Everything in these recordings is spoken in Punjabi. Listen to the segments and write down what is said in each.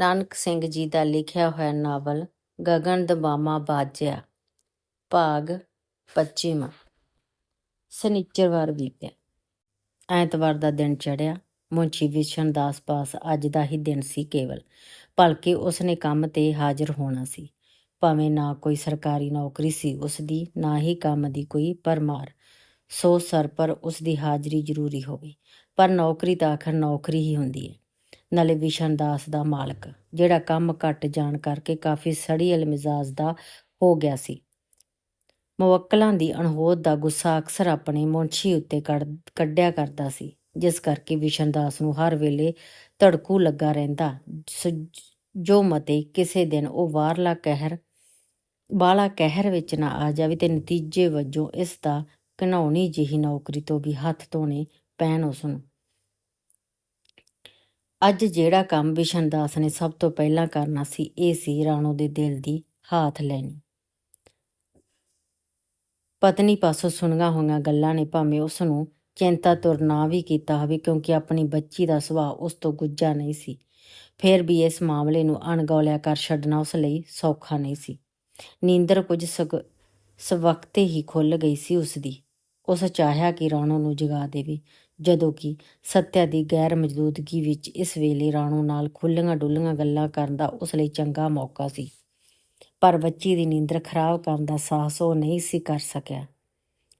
ਨਾਨਕ ਸਿੰਘ ਜੀ ਦਾ ਲਿਖਿਆ ਹੋਇਆ ਨਾਵਲ ਗਗਨ ਦਬਾਮਾ ਬਾਜਿਆ। ਭਾਗ 25ਵਾਂ ਸਨਿਚਰਵਾਰ ਬੀਤਿਆ। ਐਤਵਾਰ ਦਾ ਦਿਨ ਚੜਿਆ ਮੁੰਸ਼ੀ ਵਿਸ਼ਨ ਦਾਸ ਪਾਸ ਅੱਜ ਦਾ ਹੀ ਦਿਨ ਸੀ ਕੇਵਲ। ਭਲਕੇ ਉਸਨੇ ਕੰਮ ਤੇ ਹਾਜ਼ਰ ਹੋਣਾ ਸੀ। ਭਾਵੇਂ ਨਾ ਕੋਈ ਸਰਕਾਰੀ ਨੌਕਰੀ ਸੀ ਉਸਦੀ, ਨਾ ਹੀ ਕੰਮ ਦੀ ਕੋਈ ਪਰਮਾਰ ਸੋ ਸਰ ਪਰ ਉਸਦੀ ਹਾਜ਼ਰੀ ਜ਼ਰੂਰੀ ਹੋਵੇ। ਪਰ ਨੌਕਰੀ ਤਾਂ ਆਖਰ ਨੌਕਰੀ ਹੀ ਹੁੰਦੀ ਹੈ। ਨਾਲੇ ਵਿਸ਼ਨ ਦਾਸ ਦਾ ਮਾਲਕ, ਜਿਹੜਾ ਕੰਮ ਘੱਟ ਜਾਣ ਕਰਕੇ ਕਾਫੀ ਸੜੀਅਲ ਮਿਜ਼ਾਜ ਦਾ ਹੋ ਗਿਆ ਸੀ। ਮੁਵੱਕਲਾਂ ਦੀ ਅਣਹੋਦ ਦਾ ਗੁੱਸਾ ਅਕਸਰ ਆਪਣੇ ਮੁੰਸ਼ੀ ਉੱਤੇ ਕੱਢ- ਕੱਢਿਆ ਕਰਦਾ ਸੀ, ਜਿਸ ਕਰਕੇ ਵਿਸ਼ਨ ਦਾਸ ਨੂੰ ਹਰ ਵੇਲੇ ਧੜਕੂ ਲੱਗਾ ਰਹਿੰਦਾ। ਸ- ਜੋ ਮਤੇ ਕਿਸੇ ਦਿਨ ਉਹ ਬਾਹਰਲਾ ਕਹਿਰ ਬਾਲਾ ਕਹਿਰ ਵਿੱਚ ਨਾ ਆ ਜਾਵੇ ਤੇ ਨਤੀਜੇ ਵਜੋਂ ਇਸ ਦਾ ਘਿਨਾਉਣੀ ਜਿਹੀ ਨੌਕਰੀ ਤੋਂ ਵੀ ਹੱਥ ਧੋਣੇ ਪੈਣ ਉਸ ਨੂੰ। ਅੱਜ ਜਿਹੜਾ ਕੰਮ ਵਿਸ਼ਨ ਦਾਸ ਨੇ ਸਭ ਤੋਂ ਪਹਿਲਾਂ ਕਰਨਾ ਸੀ, ਇਹ ਸੀ ਰਾਣੋ ਦੇ ਦਿਲ ਦੀ ਹਾਥ ਲੈਣੀ। ਪਤਨੀ ਪਾਸੋਂ ਸੁਣੀਆਂ ਹੋਈਆਂ ਗੱਲਾਂ ਨੇ ਭਾਵੇਂ ਉਸ ਨੂੰ ਚਿੰਤਾ ਤੁਰ ਨਾ ਵੀ ਕੀਤਾ ਹੋਵੇ, ਕਿਉਂਕਿ ਆਪਣੀ ਬੱਚੀ ਦਾ ਸੁਭਾਅ ਉਸ ਤੋਂ ਗੁੱਜਾ ਨਹੀਂ ਸੀ। ਫਿਰ ਵੀ ਇਸ ਮਾਮਲੇ ਨੂੰ ਅਣਗੌਲਿਆ ਕਰ ਛੱਡਣਾ ਉਸ ਲਈ ਸੌਖਾ ਨਹੀਂ ਸੀ। ਨੀਂਦਰ ਕੁਝ ਸਗ, ਸਵਖਤੇ ਹੀ ਖੁੱਲ ਗਈ ਸੀ ਉਸ ਦੀ ਉਸ ਚਾਹਿਆ ਕਿ ਰਾਣੋ ਨੂੰ ਜਗਾ ਦੇਵੇ। ਜਦੋਂ ਕਿ ਸੱਤਿਆ ਦੀ ਗੈਰ ਮੌਜੂਦਗੀ ਵਿੱਚ ਇਸ ਵੇਲੇ ਰਾਣੋ ਨਾਲ ਖੁੱਲੀਆਂ ਡੁੱਲੀਆਂ ਗੱਲਾਂ ਕਰਨ ਦਾ ਉਸ ਲਈ ਚੰਗਾ ਮੌਕਾ ਸੀ। ਪਰ ਬੱਚੀ ਦੀ ਨੀਂਦਰ ਖਰਾਬ ਕਰਨ ਦਾ ਸਾਹਸ ਉਹ ਨਹੀਂ ਸੀ ਕਰ ਸਕਿਆ।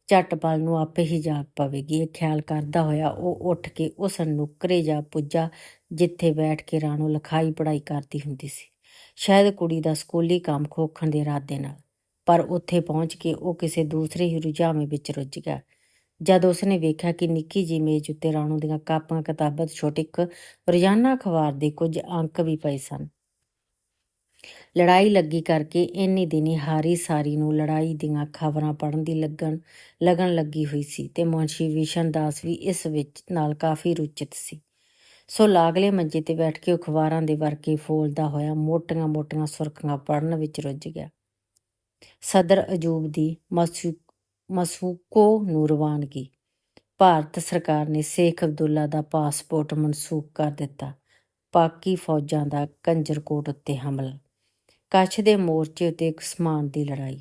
ਝਟਪਲ ਨੂੰ ਆਪੇ ਹੀ ਜਾਗ ਪਵੇਗੀ। ਇਹ ਖਿਆਲ ਕਰਦਾ ਹੋਇਆ ਉਹ ਉੱਠ ਕੇ ਉਸ ਨੁਕਰੇ ਜਾ ਪੁੱਜਾ ਜਿੱਥੇ ਬੈਠ ਕੇ ਰਾਣੋ ਲਿਖਾਈ ਪੜ੍ਹਾਈ ਕਰਦੀ ਹੁੰਦੀ ਸੀ। ਸ਼ਾਇਦ ਕੁੜੀ ਦਾ ਸਕੂਲੀ ਕੰਮ ਖੋਖਣ ਦੇ ਇਰਾਦੇ ਨਾਲ। ਪਰ ਉੱਥੇ ਪਹੁੰਚ ਕੇ ਉਹ ਕਿਸੇ ਦੂਸਰੇ ਹੀ ਰੁਝਾਵੇਂ ਵਿੱਚ ਰੁੱਝ ਗਿਆ। ਜਦ ਉਸਨੇ ਵੇਖਿਆ ਕਿ ਨਿੱਕੀ ਜੀ ਮੇਜ਼ ਉੱਤੇ ਰਾਣੋ ਦੀਆਂ ਕਾਪਾਂ, ਕਿਤਾਬਾਂ ਛੋਟੇ ਇੱਕ ਰੋਜ਼ਾਨਾ ਅਖਬਾਰ ਦੇ ਕੁਝ ਅੰਕ ਵੀ ਪਏ ਸਨ। ਲੜਾਈ ਲੱਗੀ ਕਰਕੇ ਇੰਨੀ ਦਿਨੀ ਹਾਰੀ ਸਾਰੀ ਨੂੰ ਲੜਾਈ ਦੀਆਂ ਖਬਰਾਂ ਪੜਨ ਦੀ ਲੱਗਣ ਲੱਗਣ ਲੱਗੀ ਹੋਈ ਸੀ ਤੇ ਮੁੰਸ਼ੀ ਵਿਸ਼ਨ ਦਾਸ ਵੀ ਇਸ ਵਿੱਚ ਨਾਲ ਕਾਫੀ ਰੁਚਿਤ ਸੀ। ਸੋ ਲਾਗਲੇ ਮੰਜੇ ਤੇ ਬੈਠ ਕੇ ਅਖਬਾਰਾਂ ਦੇ ਵਰਕੇ ਫੋਲਦਾ ਹੋਇਆ ਮੋਟੀਆਂ-ਮੋਟੀਆਂ ਸੁਰਖੀਆਂ ਪੜਨ ਵਿੱਚ ਰੁੱਝ ਗਿਆ। ਸਦਰ ਅਜੂਬ ਦੀ ਮਸੂ ਮਸੂਕੋ ਨੂੰ ਰਵਾਨਗੀ ਭਾਰਤ ਸਰਕਾਰ ਨੇ ਸ਼ੇਖ ਅਬਦੁੱਲਾ ਦਾ ਪਾਸਪੋਰਟ ਮਨਸੂਖ ਕਰ ਦਿੱਤਾ। ਪਾਕੀ ਫੌਜਾਂ ਦਾ ਕੰਜਰਕੋਟ ਉੱਤੇ ਹਮਲਾ, ਕੱਛ ਦੇ ਮੋਰਚੇ ਉੱਤੇ ਇੱਕ ਸਮਾਨ ਦੀ ਲੜਾਈ,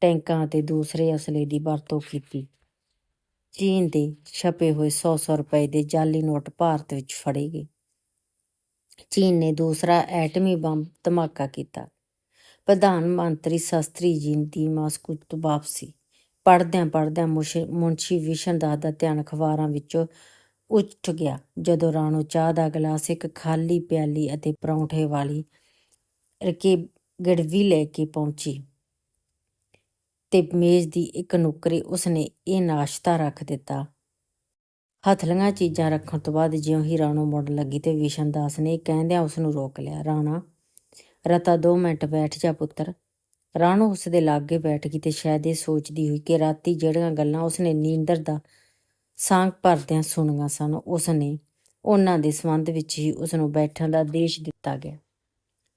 ਟੈਂਕਾਂ ਅਤੇ ਦੂਸਰੇ ਅਸਲੇ ਦੀ ਵਰਤੋਂ ਕੀਤੀ। ਚੀਨ ਦੇ ਛਪੇ ਹੋਏ 100-100 ਰੁਪਏ ਦੇ ਜਾਲੀ ਨੋਟ ਭਾਰਤ ਵਿੱਚ ਫੜੇ ਗਏ। ਚੀਨ ਨੇ ਦੂਸਰਾ ਐਟਮੀ ਬੰਬ ਧਮਾਕਾ ਕੀਤਾ। ਪ੍ਰਧਾਨ ਮੰਤਰੀ ਸ਼ਾਸਤਰੀ ਜੀ ਦੀ ਮਾਸਕੋ ਤੋਂ ਵਾਪਸੀ ਪੜਦਿਆਂ ਪੜਦਿਆਂ ਮੁਨਸ਼ੀ ਵਿਸ਼ਨ ਦਾਸ ਦਾ ਧਿਆਨ ਅਖਬਾਰਾਂ ਵਿੱਚੋਂ ਉੱਠ ਗਿਆ। ਜਦੋਂ ਰਾਣੋ ਚਾਹ ਦਾ ਗਲਾਸ ਇੱਕ ਖਾਲੀ ਪਿਆਲੀ ਅਤੇ ਪਰੌਂਠੇ ਵਾਲੀ ਰਕੇ ਗੜਵੀ ਲੈ ਕੇ ਪਹੁੰਚੀ ਤੇ ਮੇਜ਼ ਦੀ ਇੱਕ ਨੁਕਰੇ ਉਸਨੇ ਇਹ ਨਾਸ਼ਤਾ ਰੱਖ ਦਿੱਤਾ। ਹਥਲੀਆਂ ਚੀਜ਼ਾਂ ਰੱਖਣ ਤੋਂ ਬਾਅਦ ਜਿਉਂ ਹੀ ਰਾਣੋ ਮੁੜਨ ਲੱਗੀ ਤੇ ਵਿਸ਼ਨ ਦਾਸ ਨੇ ਕਹਿੰਦਿਆਂ ਉਸ ਨੂੰ ਰੋਕ ਲਿਆ, ਰਾਣਾ, ਰਤਾ 2 ਮਿੰਟ ਬੈਠ ਜਾ ਪੁੱਤਰ। ਰਾਣੋ ਉਸ ਦੇ ਲਾਗੇ ਬੈਠ ਗਈ ਤੇ ਸ਼ਾਇਦ ਇਹ ਸੋਚਦੀ ਹੋਈ ਕਿ ਰਾਤੀ ਜਿਹੜੀਆਂ ਗੱਲਾਂ ਉਸਨੇ ਨੀਂਦਰ ਦਾ ਸਾਂਗ ਭਰਦਿਆਂ ਸੁਣੀਆਂ ਸਨ, ਉਸਨੇ ਉਹਨਾਂ ਦੇ ਸੰਬੰਧ ਵਿੱਚ ਹੀ ਉਸ ਨੂੰ ਬੈਠਣ ਦਾ ਆਦੇਸ਼ ਦਿੱਤਾ ਗਿਆ।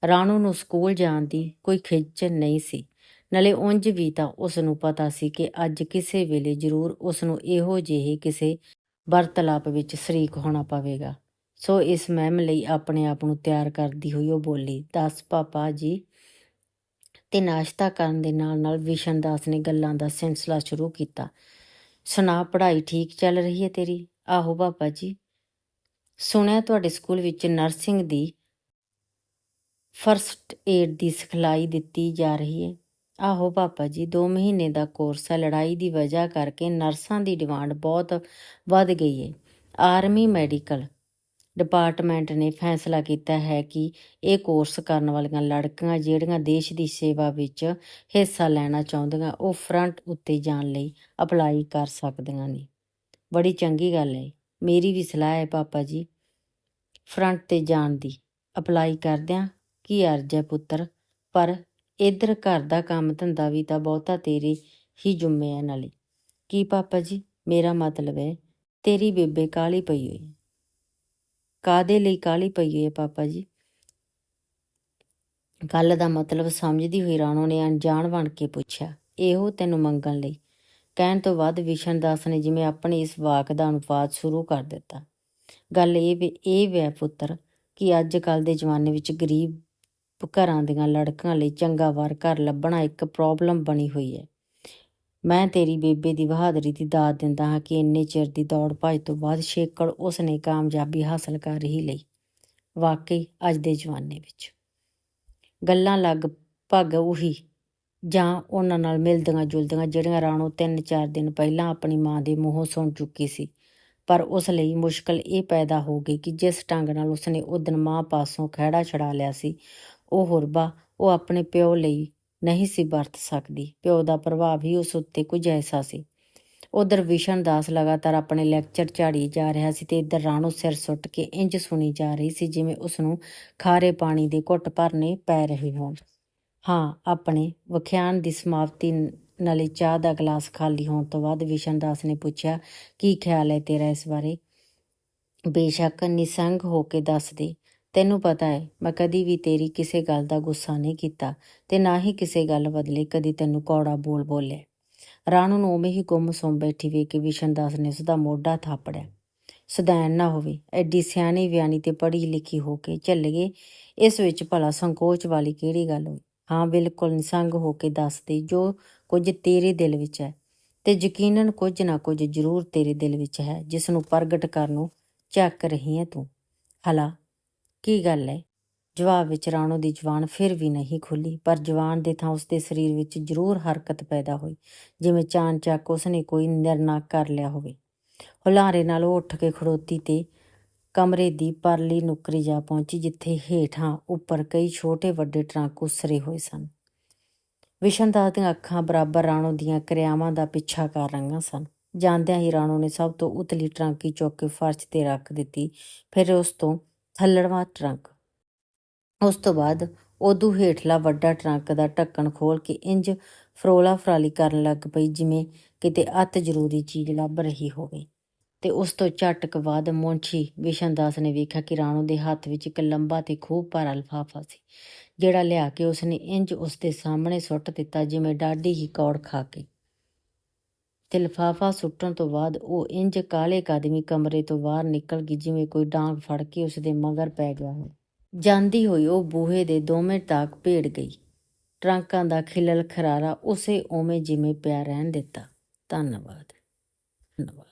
ਰਾਣੋ ਨੂੰ ਸਕੂਲ ਜਾਣ ਦੀ ਕੋਈ ਖਿੱਚ ਨਹੀਂ ਸੀ। ਨਾਲੇ ਉਂਝ ਵੀ ਤਾਂ ਉਸ ਨੂੰ ਪਤਾ ਸੀ ਕਿ ਅੱਜ ਕਿਸੇ ਵੇਲੇ ਜ਼ਰੂਰ ਉਸ ਨੂੰ ਇਹੋ ਜਿਹੇ ਕਿਸੇ ਵਰਤਲਾਪ ਵਿੱਚ ਸ਼ਰੀਕ ਹੋਣਾ ਪਵੇਗਾ। ਸੋ ਇਸ ਮਹਿਮ ਲਈ ਆਪਣੇ ਆਪ ਨੂੰ ਤਿਆਰ ਕਰਦੀ ਹੋਈ ਉਹ ਬੋਲੀ, ਦੱਸ ਪਾਪਾ ਜੀ ਤੇ ਨਾਸ਼ਤਾ ਕਰਨ ਦੇ ਨਾਲ ਨਾਲ ਵਿਸ਼ਨ ਦਾਸ ਨੇ ਗੱਲਾਂ ਦਾ ਸਿਲਸਿਲਾ ਸ਼ੁਰੂ ਕੀਤਾ। ਸੁਣਾ, ਪੜ੍ਹਾਈ ਠੀਕ ਚੱਲ ਰਹੀ ਹੈ ਤੇਰੀ? ਆਹੋ ਬਾਬਾ ਜੀ। ਸੁਣਿਆ ਤੁਹਾਡੇ ਸਕੂਲ ਵਿੱਚ ਨਰਸਿੰਗ ਦੀ ਫਰਸਟ ਏਡ ਦੀ ਸਿਖਲਾਈ ਦਿੱਤੀ ਜਾ ਰਹੀ ਹੈ। ਆਹੋ ਪਾਪਾ ਜੀ 2 ਮਹੀਨੇ ਦਾ ਕੋਰਸ ਹੈ। ਲੜਾਈ ਦੀ ਵਜ੍ਹਾ ਕਰਕੇ ਨਰਸਾਂ ਦੀ ਡਿਮਾਂਡ ਬਹੁਤ ਵੱਧ ਗਈ ਹੈ। ਆਰਮੀ ਮੈਡੀਕਲ ਡਿਪਾਰਟਮੈਂਟ ਨੇ ਫੈਸਲਾ ਕੀਤਾ ਹੈ ਕਿ ਇਹ ਕੋਰਸ ਕਰਨ ਵਾਲੀਆਂ ਲੜਕੀਆਂ ਜਿਹੜੀਆਂ ਦੇਸ਼ ਦੀ ਸੇਵਾ ਵਿੱਚ ਹਿੱਸਾ ਲੈਣਾ ਚਾਹੁੰਦੀਆਂ, ਉਹ ਫਰੰਟ ਉੱਤੇ ਜਾਣ ਲਈ ਅਪਲਾਈ ਕਰ ਸਕਦੀਆਂ ਨੇ। ਬੜੀ ਚੰਗੀ ਗੱਲ ਹੈ। ਮੇਰੀ ਵੀ ਸਲਾਹ ਹੈ ਪਾਪਾ ਜੀ, ਫਰੰਟ ਤੇ ਜਾਣ ਦੀ। ਅਪਲਾਈ ਕਰਦਿਆਂ ਕੀ ਅਰਜ਼ ਹੈ ਪੁੱਤਰ? ਪਰ ਇਧਰ ਘਰ ਦਾ ਕੰਮ ਧੰਦਾ ਵੀ ਤਾਂ ਬਹੁਤਾ ਤੇਰੇ ਹੀ ਜੁੰਮੇ ਹੈ ਨਾਲੇ ਕੀ ਪਾਪਾ ਜੀ? ਮੇਰਾ ਮਤਲਬ ਹੈ, ਤੇਰੀ ਬੇਬੇ ਕਾਲੀ ਪਈ ਹੋਈ ਹੈ? ਕਾਦੇ ਲਈ ਕਾਲੀ ਪਈ ਹੈ ਪਾਪਾ ਜੀ? ਗੱਲ ਦਾ ਮਤਲਬ ਸਮਝਦੀ ਹੋਈ ਰਾਣੋ ਨੇ ਅਣਜਾਣ ਬਣ ਕੇ ਪੁੱਛਿਆ, ਇਹੋ ਤੈਨੂੰ ਮੰਗਣ ਲਈ? ਕਹਿਣ ਤੋਂ ਬਾਅਦ ਵਿਸ਼ਨ ਦਾਸ ਨੇ ਜਿਵੇਂ ਆਪਣੇ ਇਸ ਵਾਕ ਦਾ ਅਨੁਵਾਦ ਸ਼ੁਰੂ ਕਰ ਦਿੱਤਾ। ਗੱਲ ਇਹ ਵੀ, ਇਹ ਵੈ ਪੁੱਤਰ ਕਿ ਅੱਜ ਕੱਲ ਦੇ ਜ਼ਮਾਨੇ ਵਿੱਚ ਗਰੀਬ ਘਰਾਂ ਦੀਆਂ ਲੜਕਾਂ ਲਈ ਚੰਗਾ ਵਾਰ ਘਰ ਲੱਭਣਾ ਇੱਕ ਪ੍ਰੋਬਲਮ ਬਣੀ ਹੋਈ ਹੈ। ਮੈਂ ਤੇਰੀ ਬੇਬੇ ਦੀ ਬਹਾਦਰੀ ਦੀ ਦਾਤ ਦਿੰਦਾ ਹਾਂ ਕਿ ਇੰਨੇ ਚਿਰ ਦੀ ਦੌੜ ਭੱਜ ਤੋਂ ਬਾਅਦ ਛੇਕੜ ਉਸ ਨੇ ਕਾਮਯਾਬੀ ਹਾਸਲ ਕਰ ਹੀ ਲਈ। ਵਾਕਈ, ਅੱਜ ਦੇ ਜ਼ਮਾਨੇ ਵਿੱਚ। ਗੱਲਾਂ ਲਗਭਗ ਉਹੀ, ਜਾਂ ਉਹਨਾਂ ਨਾਲ ਮਿਲਦੀਆਂ ਜੁਲਦੀਆਂ, ਜਿਹੜੀਆਂ ਰਾਣੋ ਤਿੰਨ ਚਾਰ ਦਿਨ ਪਹਿਲਾਂ ਆਪਣੀ ਮਾਂ ਦੇ ਮੂੰਹੋਂ ਸੁਣ ਚੁੱਕੀ ਸੀ। ਪਰ ਉਸ ਲਈ ਮੁਸ਼ਕਲ ਇਹ ਪੈਦਾ ਹੋ ਗਈ ਕਿ ਜਿਸ ਢੰਗ ਨਾਲ ਉਸਨੇ ਉਹ ਦਿਨ ਮਾਂ ਪਾਸੋਂ ਖਹਿੜਾ ਛੜਾ ਲਿਆ ਸੀ, ਉਹ ਹੁਰਬਾ ਉਹ ਆਪਣੇ ਪਿਓ ਲਈ ਨਹੀਂ ਸੀ ਵਰਤ ਸਕਦੀ। ਪਿਓ ਦਾ ਪ੍ਰਭਾਵ ਹੀ ਉਸ ਉੱਤੇ ਕੁਝ ਐਸਾ ਸੀ। ਉਧਰ ਵਿਸ਼ਨ ਦਾਸ ਲਗਾਤਾਰ ਆਪਣੇ ਲੈਕਚਰ ਝਾੜੀ ਜਾ ਰਿਹਾ ਸੀ ਤੇ ਇੱਧਰ ਰਾਣੋ ਸਿਰ ਸੁੱਟ ਕੇ ਇੰਜ ਸੁਣੀ ਜਾ ਰਹੀ ਸੀ ਜਿਵੇਂ ਉਸ ਨੂੰ ਖਾਰੇ ਪਾਣੀ ਦੇ ਘੁੱਟ ਭਰਨੇ ਪੈ ਰਹੇ ਹੋਣ। ਹਾਂ, ਆਪਣੇ ਵਿਖਿਆਨ ਦੀ ਸਮਾਪਤੀ ਨਾਲੇ ਚਾਹ ਦਾ ਗਲਾਸ ਖਾਲੀ ਹੋਣ ਤੋਂ ਬਾਅਦ ਵਿਸ਼ਨ ਦਾਸ ਨੇ ਪੁੱਛਿਆ, ਕੀ ਖਿਆਲ ਹੈ ਤੇਰਾ ਇਸ ਬਾਰੇ? ਬੇਸ਼ੱਕ ਨਿਸੰਗ ਹੋ ਕੇ ਦੱਸ ਦੇ ਤੈਨੂੰ ਪਤਾ ਹੈ ਮੈਂ ਕਦੀ ਵੀ ਤੇਰੀ ਕਿਸੇ ਗੱਲ ਦਾ ਗੁੱਸਾ ਨਹੀਂ ਕੀਤਾ ਤੇ ਨਾ ਹੀ ਕਿਸੇ ਗੱਲ ਬਦਲੇ ਕਦੀ ਤੈਨੂੰ ਕੌੜਾ ਬੋਲ ਬੋਲਿਆ ਰਾਣੂ ਨੂੰ ਉਵੇਂ ਹੀ ਗੁੰਮ ਸੁੰਮ ਬੈਠੀ ਵੇਖ ਕੇ ਵਿਸ਼ਨ ਦਾਸ ਨੇ ਉਸਦਾ ਮੋਢਾ ਥਾਪੜਿਆ। ਸਦੈਣ ਨਾ ਹੋਵੇ, ਐਡੀ ਸਿਆਣੀ ਵਿਆਣੀ ਤੇ ਪੜ੍ਹੀ ਲਿਖੀ ਹੋ ਕੇ ਚੱਲ ਗਏ ਇਸ ਵਿੱਚ ਭਲਾ ਸੰਕੋਚ ਵਾਲੀ ਕਿਹੜੀ ਗੱਲ ਹੋਈ? ਹਾਂ, ਬਿਲਕੁਲ ਨਿਸੰਗ ਹੋ ਕੇ ਦੱਸ ਦੇ, ਜੋ ਕੁਝ ਤੇਰੇ ਦਿਲ ਵਿੱਚ ਹੈ ਤੇ ਯਕੀਨਨ ਕੁਝ ਨਾ ਕੁਝ ਜ਼ਰੂਰ ਤੇਰੇ ਦਿਲ ਵਿੱਚ ਹੈ ਜਿਸ ਨੂੰ ਪ੍ਰਗਟ ਕਰਨ ਨੂੰ ਚੱਕ ਰਹੀ ਹੈ ਤੂੰ। ਹਲਾ ਕੀ ਗੱਲ ਹੈ ਜਵਾਬ ਵਿੱਚ ਰਾਣੋ ਦੀ ਜਵਾਨ ਫਿਰ ਵੀ ਨਹੀਂ ਖੁੱਲੀ, ਪਰ ਜਵਾਨ ਦੇ ਥਾਂ ਉਸਦੇ ਸਰੀਰ ਵਿੱਚ ਜ਼ਰੂਰ ਹਰਕਤ ਪੈਦਾ ਹੋਈ, ਜਿਵੇਂ ਚਾਨਚੱਕ ਉਸਨੇ ਕੋਈ ਨਿਰਣਾ ਕਰ ਲਿਆ ਹੋਵੇ। ਹੁਲਾਰੇ ਨਾਲ ਉਹ ਉੱਠ ਕੇ ਖੜੋਤੀ ਤੇ ਕਮਰੇ ਦੀ ਪਰਲੀ ਨੁਕਰੀ ਜਾ ਪਹੁੰਚੀ, ਜਿੱਥੇ ਹੇਠਾਂ ਉੱਪਰ ਕਈ ਛੋਟੇ ਵੱਡੇ ਟਰੰਕ ਉਸਰੇ ਹੋਏ ਸਨ। ਵਿਸ਼ਨਦਾਸ ਦੀਆਂ ਅੱਖਾਂ ਬਰਾਬਰ ਰਾਣੋ ਦੀਆਂ ਕਿਰਿਆਵਾਂ ਦਾ ਪਿੱਛਾ ਕਰ ਰਹੀਆਂ ਸਨ। ਜਾਂਦਿਆਂ ਹੀ ਰਾਣੋ ਨੇ ਸਭ ਤੋਂ ਉਤਲੀ ਟਰਾਂਕੀ ਚੁੱਕ ਕੇ ਫਰਸ਼ ਤੇ ਰੱਖ ਦਿੱਤੀ, ਫਿਰ ਉਸ ਤੋਂ ਥੱਲੜਵਾਂ ਟਰੰਕ। ਉਸ ਤੋਂ ਬਾਅਦ ਉਦੋਂ ਹੇਠਲਾ ਵੱਡਾ ਟਰੰਕ ਦਾ ਢੱਕਣ ਖੋਲ ਕੇ ਇੰਜ ਫਰੋਲਾ ਫਰਾਲੀ ਕਰਨ ਲੱਗ ਪਈ, ਜਿਵੇਂ ਕਿਤੇ ਅਤ ਜ਼ਰੂਰੀ ਚੀਜ਼ ਲੱਭ ਰਹੀ ਹੋਵੇ। ਤੇ ਉਸ ਤੋਂ ਝਟਕ ਬਾਅਦ ਮੁੰਸ਼ੀ ਵਿਸ਼ਨਦਾਸ ਨੇ ਵੇਖਿਆ ਕਿ ਰਾਣੋ ਦੇ ਹੱਥ ਵਿੱਚ ਇੱਕ ਲੰਬਾ ਤੇ ਖੂਬ ਭਾਰਾ ਲਿਫਾਫਾ ਸੀ, ਜਿਹੜਾ ਲਿਆ ਕੇ ਉਸਨੇ ਇੰਜ ਉਸ ਦੇ ਸਾਹਮਣੇ ਸੁੱਟ ਦਿੱਤਾ, ਜਿਵੇਂ ਡਾਢੀ ਹੀ ਕੌੜ ਖਾ ਕੇ। ਤੇ ਲਿਫਾਫਾ ਸੁੱਟਣ ਤੋਂ ਬਾਅਦ ਉਹ ਇੰਜ ਕਾਲੇ ਕਦਮੀ ਕਮਰੇ ਤੋਂ ਬਾਹਰ ਨਿਕਲ ਗਈ, ਜਿਵੇਂ ਕੋਈ ਡਾਂਗ ਫੜ ਕੇ ਉਸ ਦੇ ਮਗਰ ਪੈ ਗਿਆ ਹੋਵੇ। ਜਾਂਦੀ ਹੋਈ ਉਹ ਬੂਹੇ ਦੇ ਦੋਵੇਂ ਤੱਕ ਭੇੜ ਗਈ। ਟਰੰਕਾਂ ਦਾ ਖਿਲਲ ਖਰਾਰਾ ਉਸੇ ਉਵੇਂ ਜਿਵੇਂ ਪਿਆ ਰਹਿਣ ਦਿੱਤਾ। ਧੰਨਵਾਦ। ਧੰਨਵਾਦ।